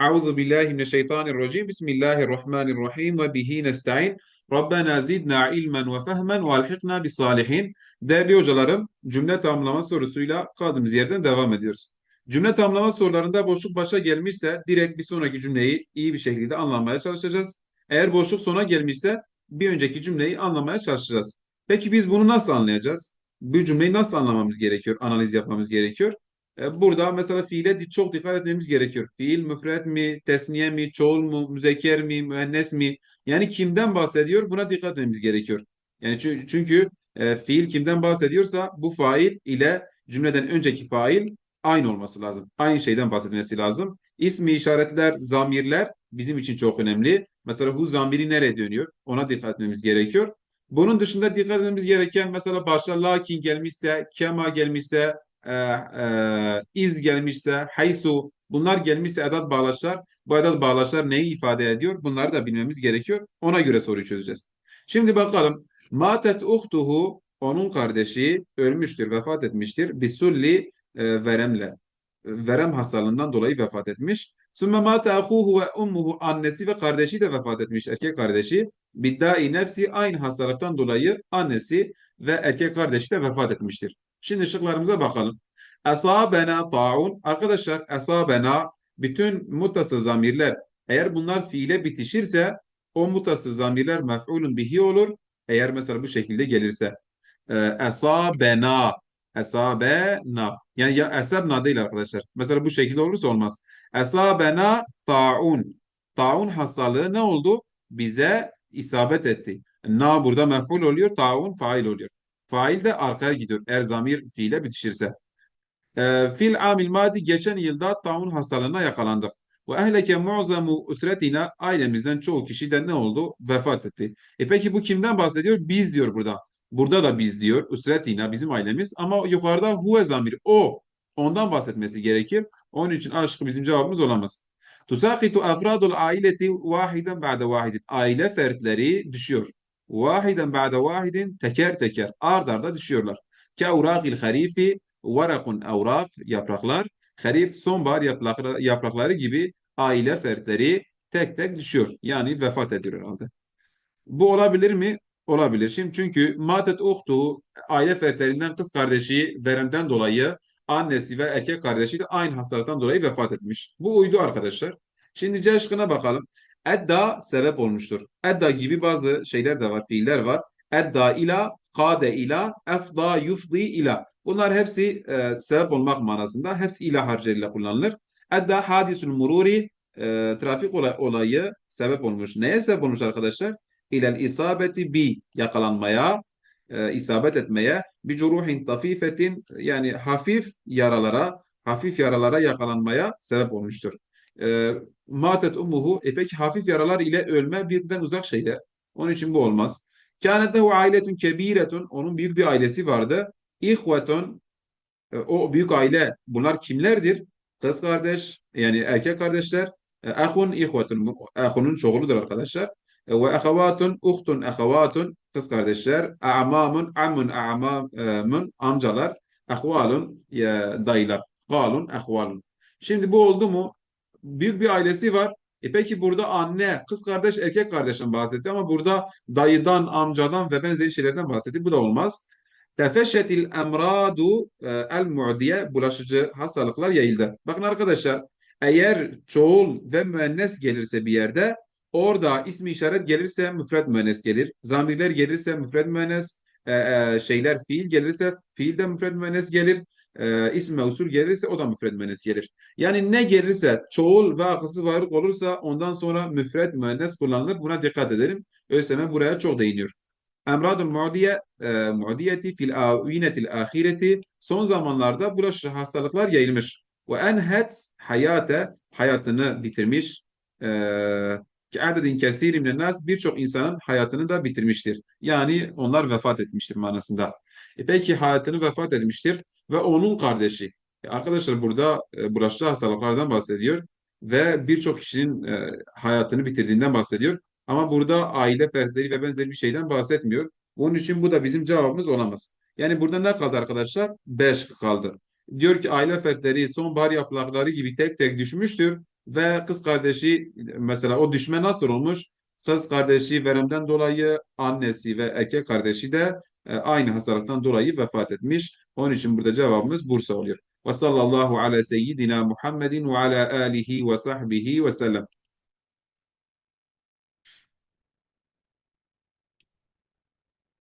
Euzu billahi mineşşeytanirracim. Bismillahirrahmanirrahim ve bihi nestaîn. Rabbena zidna ilmen ve fehmen ve alhikna bis salihin. Değerli hocalarım, cümle tamamlama sorusuyla kaldığımız yerden devam ediyoruz. Cümle tamamlama sorularında boşluk başa gelmişse direkt bir sonraki cümleyi iyi bir şekilde anlamaya çalışacağız. Eğer boşluk sona gelmişse bir önceki cümleyi anlamaya çalışacağız. Peki biz bunu nasıl anlayacağız? Bu cümleyi nasıl anlamamız gerekiyor? Analiz yapmamız gerekiyor. E, burada mesela fiile çok dikkat etmemiz gerekiyor. Fiil müfret mi, tesniye mi, çoğul mu, müzekker mi, müennes mi? Yani kimden bahsediyor? Buna dikkat etmemiz gerekiyor. Yani çünkü e, fiil kimden bahsediyorsa bu fail ile cümleden önceki fail aynı olması lazım. Aynı şeyden bahsetmesi lazım. İsmi işaretler, zamirler bizim için çok önemli. Mesela hu zamiri nereye dönüyor? Ona dikkat etmemiz gerekiyor. Bunun dışında dikkat etmemiz gereken mesela başta lakin gelmişse, kema gelmişse, e, e, iz gelmişse, haysu bunlar gelmişse edat bağlaçlar. Bu edat bağlaçlar neyi ifade ediyor? Bunları da bilmemiz gerekiyor. Ona göre soruyu çözeceğiz. Şimdi bakalım. Matet uhtuhu onun kardeşi ölmüştür, vefat etmiştir. Bisulli e, veremle. Verem hastalığından dolayı vefat etmiş. Sümme mate ahuhu ve ummuhu annesi ve kardeşi de vefat etmiş. Erkek kardeşi. Biddai nefsi aynı hastalıktan dolayı annesi ve erkek kardeşi de vefat etmiştir. Şimdi şıklarımıza bakalım. Esabena ta'un. Arkadaşlar esabena bütün mutasıl zamirler eğer bunlar fiile bitişirse o mutasıl zamirler mef'ulun bihi olur. Eğer mesela bu şekilde gelirse. Ee, esabena esabena yani ya esabna değil arkadaşlar. Mesela bu şekilde olursa olmaz. Esabena ta'un. Ta'un hastalığı ne oldu? Bize isabet etti. Na burada mef'ul oluyor. Ta'un fail oluyor. Fail de arkaya gidiyor. Eğer zamir fiile bitişirse. E, fil amil madi geçen yılda taun hastalığına yakalandık. Ve ehleke mu'zamu usretina ailemizden çoğu kişi de ne oldu? Vefat etti. E peki bu kimden bahsediyor? Biz diyor burada. Burada da biz diyor. Usretina bizim ailemiz ama yukarıda huve zamir o. Ondan bahsetmesi gerekir. Onun için aşkı bizim cevabımız olamaz. Tusakitu afradul aileti vahiden ba'de vahidin. Aile fertleri düşüyor. Vahiden ba'de vahidin teker teker ard arda düşüyorlar. Ke urakil harifi varakun evrak yapraklar. Harif sonbahar yaprakları, yaprakları gibi aile fertleri tek tek düşüyor. Yani vefat ediyor herhalde. Bu olabilir mi? Olabilir. Şimdi çünkü matet uhtu aile fertlerinden kız kardeşi veremden dolayı annesi ve erkek kardeşi de aynı hastalıktan dolayı vefat etmiş. Bu uydu arkadaşlar. Şimdi C şıkkına bakalım. Edda sebep olmuştur. Edda gibi bazı şeyler de var, fiiller var. Edda ila, kade ila, efda yufdi ila. Bunlar hepsi e, sebep olmak manasında. Hepsi ila harcıyla kullanılır. Edda hadisul mururi e, trafik olay, olayı sebep olmuş. Neye sebep olmuş arkadaşlar? İlel isabeti bi yakalanmaya, e, isabet etmeye, bir curuhin tafifetin yani hafif yaralara, hafif yaralara yakalanmaya sebep olmuştur. E, matet umuhu, e peki hafif yaralar ile ölme birbirinden uzak şeyler. Onun için bu olmaz. Kânet lehu ailetun kebiretun, onun büyük bir ailesi vardı. İhvetun, e, o büyük aile bunlar kimlerdir? Kız kardeş, yani erkek kardeşler. E, ahun ihvetun, ahunun çoğuludur arkadaşlar. E, ve ahavatun, uhtun ahavatun, kız kardeşler. A'mamun, amun a'mamun, amcalar. Ahvalun, dayılar. Galun, ahvalun. Şimdi bu oldu mu? Büyük bir ailesi var. E peki burada anne, kız kardeş, erkek kardeşten bahsetti ama burada dayıdan, amcadan ve benzeri şeylerden bahsetti. Bu da olmaz. Tefeşetil emradu e, el mu'diye bulaşıcı hastalıklar yayıldı. Bakın arkadaşlar eğer çoğul ve müennes gelirse bir yerde orada ismi işaret gelirse müfred müennes gelir. Zamirler gelirse müfred müennes e, e, şeyler fiil gelirse fiil de müfred müennes gelir. E, ismi mevsul gelirse o da müfred müennes gelir. Yani ne gelirse çoğul ve akısı varlık olursa ondan sonra müfred müennes kullanılır. Buna dikkat edelim. ÖSYM buraya çok değiniyor. Emradul mu'diye, e, mu'diyeti fil avinetil ahireti son zamanlarda bulaşıcı hastalıklar yayılmış. Ve enhet hayate hayatını bitirmiş. Ki adedin kesiri nas birçok insanın hayatını da bitirmiştir. Yani onlar vefat etmiştir manasında. E peki hayatını vefat etmiştir ve onun kardeşi. E arkadaşlar burada e, bulaşıcı hastalıklardan bahsediyor ve birçok kişinin e, hayatını bitirdiğinden bahsediyor. Ama burada aile fertleri ve benzeri bir şeyden bahsetmiyor. Bunun için bu da bizim cevabımız olamaz. Yani burada ne kaldı arkadaşlar? 5 kaldı. Diyor ki aile fertleri sonbahar yaprakları gibi tek tek düşmüştür ve kız kardeşi mesela o düşme nasıl olmuş? Kız kardeşi veremden dolayı annesi ve erkek kardeşi de aynı hastalıktan dolayı vefat etmiş. Onun için burada cevabımız Bursa oluyor. Ve sallallahu ala seyyidina Muhammedin ve ala alihi ve sahbihi ve sellem.